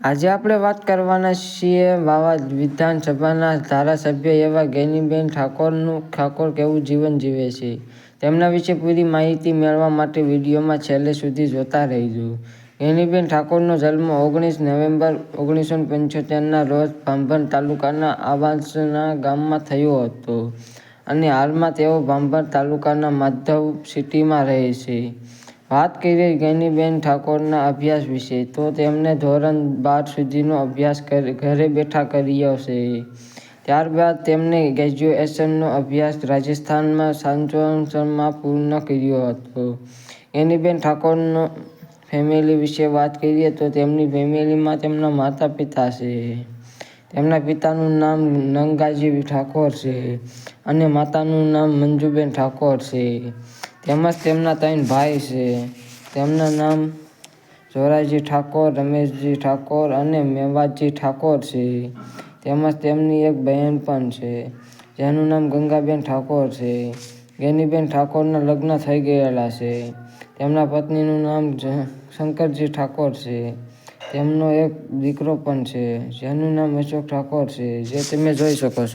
આજે આપણે વાત કરવાના છીએ વાવા વિધાનસભાના ધારાસભ્ય એવા ગેનીબેન ઠાકોરનું, ઠાકોર કેવું જીવન જીવે છે? તેમના વિશે પૂરી માહિતી મેળવવા માટે વિડીયોમાં છેલ્લે સુધી જોતા રહેજો. ગેનીબેન ઠાકોરનો જન્મ ઓગણીસ નવેમ્બર ઓગણીસો પંચોતેરના રોજ ભાંભણ તાલુકાના આવાસના ગામમાં થયો હતો અને હાલમાં તેઓ ભાંભણ તાલુકાના માધવ સિટીમાં રહે છે. વાત કરીએ ગેનીબેન ઠાકોરના અભ્યાસ વિશે, તો તેમણે ધોરણ બાર સુધીનો અભ્યાસ ઘરે બેઠા કર્યો છે. ત્યારબાદ તેમણે ગ્રેજ્યુએશનનો અભ્યાસ રાજસ્થાનમાં સાંચોરમાં પૂર્ણ કર્યો હતો. ગેનીબેન ઠાકોરનો ફેમિલી વિશે વાત કરીએ તો તેમની ફેમિલીમાં તેમના માતા પિતા છે. તેમના પિતાનું નામ નંગાજી ઠાકોર છે અને માતાનું નામ મંજુબેન ઠાકોર છે. તેમજ તેમના ત્રણ ભાઈ છે. તેમના નામ જોરાજી ઠાકોર, રમેશજી ઠાકોર અને મેવાજી ઠાકોર છે. તેમજ તેમની એક બહેન પણ છે. જેનું નામ ગંગાબેન ઠાકોર છે. ગેનીબેન ઠાકોરના લગ્ન થઈ ગયેલા છે. તેમના પત્નીનું નામ શંકરજી ઠાકોર છે. તેમનો એક દીકરો પણ છે. જેનું નામ અશોક ઠાકોર છે. જે તમે જોઈ શકો છો.